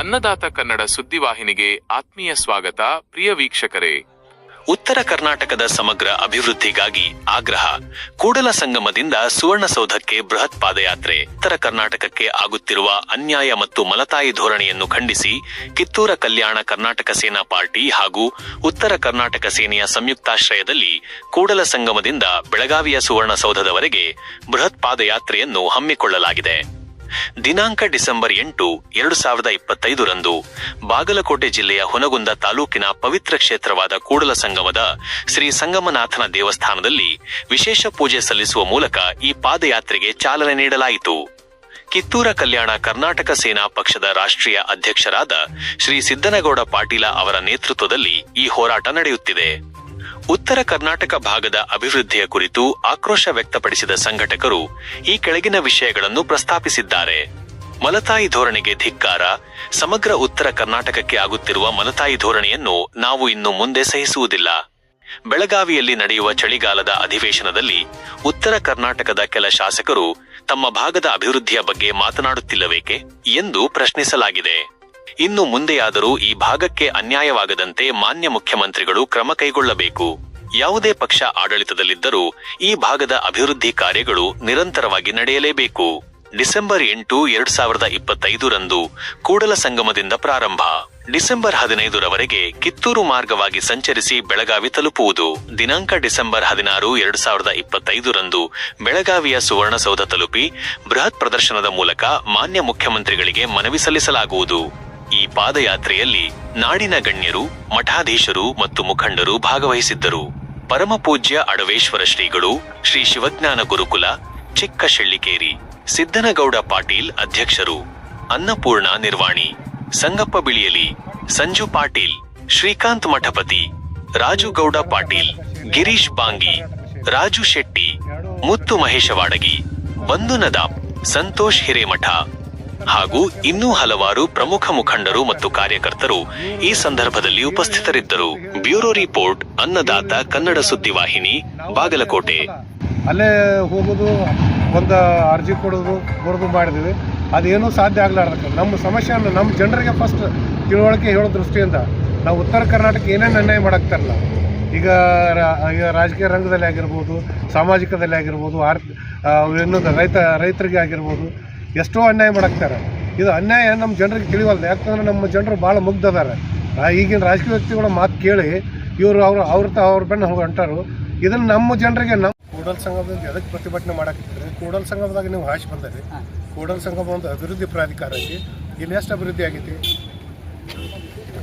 ಅನ್ನದಾತ ಕನ್ನಡ ಸುದ್ದಿವಾಹಿನಿಗೆ ಆತ್ಮೀಯ ಸ್ವಾಗತ, ಪ್ರಿಯ ವೀಕ್ಷಕರೇ. ಉತ್ತರ ಕರ್ನಾಟಕದ ಸಮಗ್ರ ಅಭಿವೃದ್ಧಿಗಾಗಿ ಆಗ್ರಹ. ಕೂಡಲ ಸಂಗಮದಿಂದ ಸುವರ್ಣಸೌಧಕ್ಕೆ ಬೃಹತ್ ಪಾದಯಾತ್ರೆ. ಉತ್ತರ ಕರ್ನಾಟಕಕ್ಕೆ ಆಗುತ್ತಿರುವ ಅನ್ಯಾಯ ಮತ್ತು ಮಲತಾಯಿ ಧೋರಣೆಯನ್ನು ಖಂಡಿಸಿ, ಕಿತ್ತೂರ ಕಲ್ಯಾಣ ಕರ್ನಾಟಕ ಸೇನಾ ಪಾರ್ಟಿ ಹಾಗೂ ಉತ್ತರ ಕರ್ನಾಟಕ ಸೇನೆಯ ಸಂಯುಕ್ತಾಶ್ರಯದಲ್ಲಿ ಕೂಡಲ ಸಂಗಮದಿಂದ ಬೆಳಗಾವಿಯ ಸುವರ್ಣಸೌಧದವರೆಗೆ ಬೃಹತ್ ಪಾದಯಾತ್ರೆಯನ್ನು ಹಮ್ಮಿಕೊಳ್ಳಲಾಗಿದೆ. ದಿನಾಂಕ ಡಿಸೆಂಬರ್ ಎಂಟು, ಎರಡು ಸಾವಿರದ ಇಪ್ಪತ್ತೈದರಂದು ಬಾಗಲಕೋಟೆ ಜಿಲ್ಲೆಯ ಹುನಗುಂದ ತಾಲೂಕಿನ ಪವಿತ್ರ ಕ್ಷೇತ್ರವಾದ ಕೂಡಲ ಸಂಗಮದ ಶ್ರೀ ಸಂಗಮನಾಥನ ದೇವಸ್ಥಾನದಲ್ಲಿ ವಿಶೇಷ ಪೂಜೆ ಸಲ್ಲಿಸುವ ಮೂಲಕ ಈ ಪಾದಯಾತ್ರೆಗೆ ಚಾಲನೆ ನೀಡಲಾಯಿತು. ಕಿತ್ತೂರ ಕಲ್ಯಾಣ ಕರ್ನಾಟಕ ಸೇನಾ ಪಕ್ಷದ ರಾಷ್ಟ್ರೀಯ ಅಧ್ಯಕ್ಷರಾದ ಶ್ರೀ ಸಿದ್ದನಗೌಡ ಪಾಟೀಲ ಅವರ ನೇತೃತ್ವದಲ್ಲಿ ಈ ಹೋರಾಟ ನಡೆಯುತ್ತಿದೆ. ಉತ್ತರ ಕರ್ನಾಟಕ ಭಾಗದ ಅಭಿವೃದ್ಧಿಯ ಕುರಿತು ಆಕ್ರೋಶ ವ್ಯಕ್ತಪಡಿಸಿದ ಸಂಘಟಕರು ಈ ಕೆಳಗಿನ ವಿಷಯಗಳನ್ನು ಪ್ರಸ್ತಾಪಿಸಿದ್ದಾರೆ. ಮಲತಾಯಿ ಧೋರಣೆಗೆ ಧಿಕ್ಕಾರ, ಸಮಗ್ರ ಉತ್ತರ ಕರ್ನಾಟಕಕ್ಕೆ ಆಗುತ್ತಿರುವ ಮಲತಾಯಿ ಧೋರಣೆಯನ್ನು ನಾವು ಇನ್ನು ಮುಂದೆ ಸಹಿಸುವುದಿಲ್ಲ. ಬೆಳಗಾವಿಯಲ್ಲಿ ನಡೆಯುವ ಚಳಿಗಾಲದ ಅಧಿವೇಶನದಲ್ಲಿ ಉತ್ತರ ಕರ್ನಾಟಕದ ಕೆಲ ಶಾಸಕರು ತಮ್ಮ ಭಾಗದ ಅಭಿವೃದ್ಧಿಯ ಬಗ್ಗೆ ಮಾತನಾಡುತ್ತಿಲ್ಲವೇಕೆ ಎಂದು ಪ್ರಶ್ನಿಸಲಾಗಿದೆ. ಇನ್ನು ಮುಂದೆಯಾದರೂ ಈ ಭಾಗಕ್ಕೆ ಅನ್ಯಾಯವಾಗದಂತೆ ಮಾನ್ಯ ಮುಖ್ಯಮಂತ್ರಿಗಳು ಕ್ರಮ ಕೈಗೊಳ್ಳಬೇಕು. ಯಾವುದೇ ಪಕ್ಷ ಆಡಳಿತದಲ್ಲಿದ್ದರೂ ಈ ಭಾಗದ ಅಭಿವೃದ್ಧಿ ಕಾರ್ಯಗಳು ನಿರಂತರವಾಗಿ ನಡೆಯಲೇಬೇಕು. ಡಿಸೆಂಬರ್ ಎಂಟು ಎರಡ್ ಸಾವಿರದ ಇಪ್ಪತ್ತೈದರಂದು ಕೂಡಲ ಸಂಗಮದಿಂದ ಪ್ರಾರಂಭ. ಡಿಸೆಂಬರ್ ಹದಿನೈದರವರೆಗೆ ಕಿತ್ತೂರು ಮಾರ್ಗವಾಗಿ ಸಂಚರಿಸಿ ಬೆಳಗಾವಿ ತಲುಪುವುದು. ದಿನಾಂಕ ಡಿಸೆಂಬರ್ ಹದಿನಾರು ಎರಡ್ ಸಾವಿರದ ಇಪ್ಪತ್ತೈದರಂದು ಬೆಳಗಾವಿಯ ಸುವರ್ಣಸೌಧ ತಲುಪಿ ಬೃಹತ್ ಪ್ರದರ್ಶನದ ಮೂಲಕ ಮಾನ್ಯ ಮುಖ್ಯಮಂತ್ರಿಗಳಿಗೆ ಮನವಿ ಸಲ್ಲಿಸಲಾಗುವುದು. ಈ ಪಾದಯಾತ್ರೆಯಲ್ಲಿ ನಾಡಿನ ಗಣ್ಯರು, ಮಠಾಧೀಶರು ಮತ್ತು ಮುಖಂಡರು ಭಾಗವಹಿಸಿದ್ದರು. ಪರಮಪೂಜ್ಯ ಅಡವೇಶ್ವರ ಶ್ರೀಗಳು ಶ್ರೀ ಶಿವಜ್ಞಾನ ಗುರುಕುಲ ಚಿಕ್ಕ ಶೆಳ್ಳಿಕೇರಿ ಸಿದ್ದನಗೌಡ ಪಾಟೀಲ್ ಅಧ್ಯಕ್ಷರು, ಅನ್ನಪೂರ್ಣ ನಿರ್ವಾಣಿ, ಸಂಗಪ್ಪ ಬಿಳಿಯಲಿ, ಸಂಜು ಪಾಟೀಲ್, ಶ್ರೀಕಾಂತ್ ಮಠಪತಿ, ರಾಜುಗೌಡ ಪಾಟೀಲ್, ಗಿರೀಶ್ ಬಾಂಗಿ, ರಾಜು ಶೆಟ್ಟಿ, ಮುತ್ತು ಮಹೇಶವಾಡಗಿ ಬಂಧುನದಾಪ್, ಸಂತೋಷ್ ಹಿರೇಮಠ ಹಾಗೂ ಇನ್ನೂ ಹಲವಾರು ಪ್ರಮುಖ ಮುಖಂಡರು ಮತ್ತು ಕಾರ್ಯಕರ್ತರು ಈ ಸಂದರ್ಭದಲ್ಲಿ ಉಪಸ್ಥಿತರಿದ್ದರು. ಬ್ಯೂರೋ ರಿಪೋರ್ಟ್, ಅನ್ನದಾತ ಕನ್ನಡ ಸುದ್ದಿವಾಹಿನಿ ಬಾಗಲಕೋಟೆ. ಅಲ್ಲೇ ಹೋಗೋದು, ಒಂದು ಅರ್ಜಿ ಕೊಡೋದು, ಬರೋದು ಮಾಡಿದ್ವಿ. ಅದೇನೂ ಸಾಧ್ಯ ಆಗ್ಲಾರ್ದಕ್ಕೆ ನಮ್ಮ ಸಮಸ್ಯೆಯನ್ನು ನಮ್ಮ ಜನರಿಗೆ ಫಸ್ಟ್ ತಿಳುವಳಿಕೆ ಹೇಳೋ ದೃಷ್ಟಿಯಿಂದ ನಾವು ಉತ್ತರ ಕರ್ನಾಟಕ ಏನೇನು ಅನ್ಯಾಯ ಮಾಡಾಕ್ತಾರಲ್ಲ ಈಗ ರಾಜಕೀಯ ರಂಗದಲ್ಲಿ ಆಗಿರ್ಬೋದು, ಸಾಮಾಜಿಕದಲ್ಲಿ ಆಗಿರ್ಬೋದು ಆರ್ಥಿಕ ಇನ್ನೊಂದು ರೈತ, ರೈತರಿಗೆ ಆಗಿರ್ಬೋದು ಎಷ್ಟೋ ಅನ್ಯಾಯ ಮಾಡಾಕ್ತಾರೆ. ಇದು ಅನ್ಯಾಯ ನಮ್ಮ ಜನರಿಗೆ ತಿಳಿವಲ್ದು. ಯಾಕಂದ್ರೆ ನಮ್ಮ ಜನರು ಭಾಳ ಮುಗ್ಧ ಅದಾರೆ ಈಗಿನ ರಾಜಕೀಯ ವ್ಯಕ್ತಿಗಳ ಮಾತು ಕೇಳಿ ಇವರು ಅವರು ಅವ್ರ ತ ಅವ್ರ ಬೆನ್ನ ಹೋಗಿ ಹೊಂಟಾರು ಇದನ್ನು ನಮ್ಮ ಜನರಿಗೆ ನಮ್ಮ ಕೂಡಲ್ ಸಂಘದಿಂದ ಎದಕ್ಕೆ ಪ್ರತಿಭಟನೆ ಮಾಡಾಕಿದ್ರೆ ಕೂಡಲ್ ಸಂಘದಾಗ ನೀವು ಹಾಶ್ ಬಂದರಿ. ಕೂಡಲ್ ಸಂಘ ಒಂದು ಅಭಿವೃದ್ಧಿ ಪ್ರಾಧಿಕಾರ ಐತಿ. ಇಲ್ಲಿ ಎಷ್ಟು ಅಭಿವೃದ್ಧಿ ಆಗೈತಿ?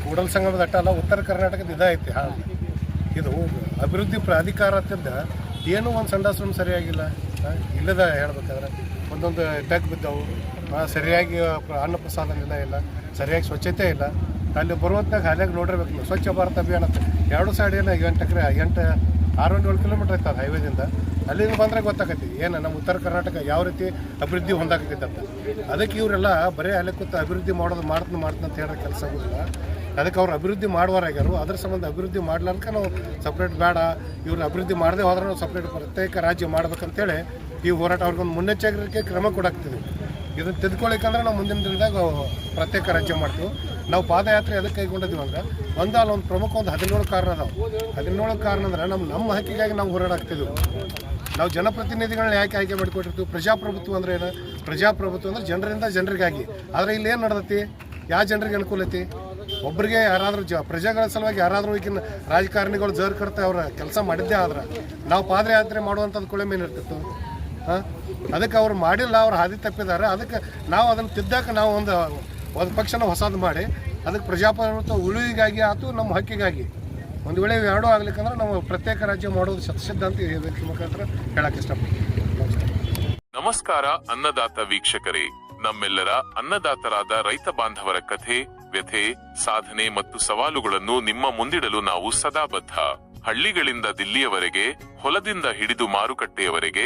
ಕೂಡಲ್ ಸಂಘದ ಅಟ್ಟ ಅಲ್ಲ ಉತ್ತರ ಕರ್ನಾಟಕದ ಇದೈತಿ ಹಾಂ. ಇದು ಅಭಿವೃದ್ಧಿ ಪ್ರಾಧಿಕಾರ ಅಂತಂದ ಏನೂ ಒಂದು ಸಂಡಾಶ್ರಮ ಸರಿಯಾಗಿಲ್ಲ. ಇಲ್ಲದ ಹೇಳ್ಬೇಕಾದ್ರೆ. ಒಂದೊಂದು ಟ್ಯಾಕ್ ಬಿದ್ದವು. ಸರಿಯಾಗಿ ಅನ್ನ ಪ್ರಸಾದನೆಲ್ಲ ಇಲ್ಲ, ಸರಿಯಾಗಿ ಸ್ವಚ್ಛತೆ ಇಲ್ಲ. ಅಲ್ಲಿ ಬರುವಂತಾಗ ಹಾಲಿಯಾಗಿ ನೋಡಿರ್ಬೇಕು ನೀವು. ಸ್ವಚ್ಛ ಭಾರತ ಅಭಿಯಾನ ಅಂತ. ಎರಡು ಸೈಡ್ ಏನು ಎಂಟು ಎಕರೆ, ಎಂಟು ಆರು ಏಳು ಕಿಲೋಮೀಟ್ರ್ ಐತೆ ಅದು ಹೈವೇದಿಂದ ಅಲ್ಲಿಂದ ಬಂದ್ರೆ ಗೊತ್ತಾಗತ್ತೆ, ಏನು ನಮ್ಮ ಉತ್ತರ ಕರ್ನಾಟಕ ಯಾವ ರೀತಿ ಅಭಿವೃದ್ಧಿ ಹೊಂದಾಕತ್ತೈತೆ ಅದಕ್ಕೆ ಇವರೆಲ್ಲ ಬರೀ ಅಲ್ಲಿ ಕೂತು ಅಭಿವೃದ್ಧಿ ಮಾಡೋದು ಮಾಡ್ತೀನಿ ಮಾಡ್ತೀನಿ ಅಂತ ಹೇಳೋ ಕೆಲಸ ಆಗೋದಿಲ್ಲ. ಅದಕ್ಕೆ ಅವ್ರು ಅಭಿವೃದ್ಧಿ ಮಾಡುವರಾಗ್ಯಾರು ಅದ್ರ ಸಂಬಂಧ ಅಭಿವೃದ್ಧಿ ಮಾಡ್ಲಾರ್ಕ ನಾವು ಸಪ್ರೇಟ್ ಬೇಡ. ಇವ್ರನ್ನ ಅಭಿವೃದ್ಧಿ ಮಾಡದೆ ಹೋದ್ರೆ ನಾವು ಸಪ್ರೇಟ್ ಪ್ರತ್ಯೇಕ ರಾಜ್ಯ ಮಾಡ್ಬೇಕಂತೇಳಿ ಈ ಹೋರಾಟ ಅವ್ರಿಗೊಂದು ಮುನ್ನೆಚ್ಚರಿಕೆ ಕ್ರಮ ಕೊಡಾಕ್ತೀವಿ ಇದನ್ನು ತೆಗೆದುಕೊಳ್ಳಿಕ್ಕಂದ್ರೆ ನಾವು ಮುಂದಿನ ದಿನದಾಗ ಪ್ರತ್ಯೇಕ ರಾಜ್ಯ ಮಾಡ್ತೀವಿ. ನಾವು ಪಾದಯಾತ್ರೆ ಅದಕ್ಕೆ ಕೈಗೊಂಡಿದ್ದೀವಿ ಅಂದ್ರೆ ಒಂದಲ್ಲ ಒಂದು ಪ್ರಮುಖ ಒಂದು ಹದಿನೇಳು ಕಾರಣ ಅದಾವೆ. ಹದಿನೇಳು ಕಾರಣ ಅಂದ್ರೆ ನಮ್ಮ ನಮ್ಮ ಹಕ್ಕಿಗಾಗಿ ನಾವು ಹೋರಾಡಾಕ್ತಿದ್ವಿ ನಾವು ಜನಪ್ರತಿನಿಧಿಗಳನ್ನ ಯಾಕೆ ಆಯ್ಕೆ ಮಾಡಿಕೊಟ್ಟಿರ್ತೀವಿ? ಪ್ರಜಾಪ್ರಭುತ್ವ ಅಂದ್ರೆ ಏನು? ಪ್ರಜಾಪ್ರಭುತ್ವ ಅಂದ್ರೆ ಜನರಿಂದ ಜನರಿಗಾಗಿ. ಆದರೆ ಇಲ್ಲಿ ಏನು ನಡೆದತಿ? ಯಾವ ಜನರಿಗೆ ಅನುಕೂಲ ಐತಿ? ಒಬ್ಬರಿಗೆ ಯಾರಾದರೂ ಜ, ಪ್ರಜೆಗಳ ಸಲುವಾಗಿ ಯಾರಾದರೂ ಈಗಿನ ರಾಜಕಾರಣಿಗಳು ಜರ್ ಕರ್ತ ಅವರ ಕೆಲಸ ಮಾಡಿದ್ದೇ ಆದ್ರೆ, ನಾವು ಪಾದಯಾತ್ರೆ ಮಾಡುವಂಥದ್ದು ಕೊಳೆ ಏನಿರ್ತಿತ್ತು ಹಾಂ? ಅದಕ್ಕೆ ಅವ್ರು ಮಾಡಿಲ್ಲ, ಅವ್ರು ಹಾದಿ ತಪ್ಪಿದ್ದಾರೆ. ಅದಕ್ಕೆ ನಾವು ಅದನ್ನು ತಿದ್ದಕ್ಕೆ ನಾವು ಒಂದು ಒಂದು ಪಕ್ಷನ ಹೊಸದು ಮಾಡಿ, ಅದಕ್ಕೆ ಪ್ರಜಾಪ್ರಭುತ್ವ ಉಳಿವಿಗಾಗಿ ಆತು, ನಮ್ಮ ಹಕ್ಕಿಗಾಗಿ. ಒಂದು ವೇಳೆ ಎರಡೂ ಆಗ್ಲಿಕ್ಕಂದ್ರೆ ನಾವು ಪ್ರತ್ಯೇಕ ರಾಜ್ಯ ಮಾಡೋದು ಶತಸಿದ್ಧ ಅಂತ ವ್ಯಕ್ತಿ ಮುಖಾಂತರ ಹೇಳಕ್ಕೆ ಇಷ್ಟಪಡ್ತೀನಿ. ನಮಸ್ಕಾರ. ಅನ್ನದಾತ ವೀಕ್ಷಕರೇ. ನಮ್ಮೆಲ್ಲರ ಅನ್ನದಾತರಾದ ರೈತ ಬಾಂಧವರ ಕಥೆ, ವ್ಯಥೆ, ಸಾಧನೆ ಮತ್ತು ಸವಾಲುಗಳನ್ನು ನಿಮ್ಮ ಮುಂದಿಡಲು ನಾವು ಸದಾ ಬದ್ಧ ಹಳ್ಳಿಗಳಿಂದ ದಿಲ್ಲಿಯವರೆಗೆ, ಹೊಲದಿಂದ ಹಿಡಿದು ಮಾರುಕಟ್ಟೆಯವರೆಗೆ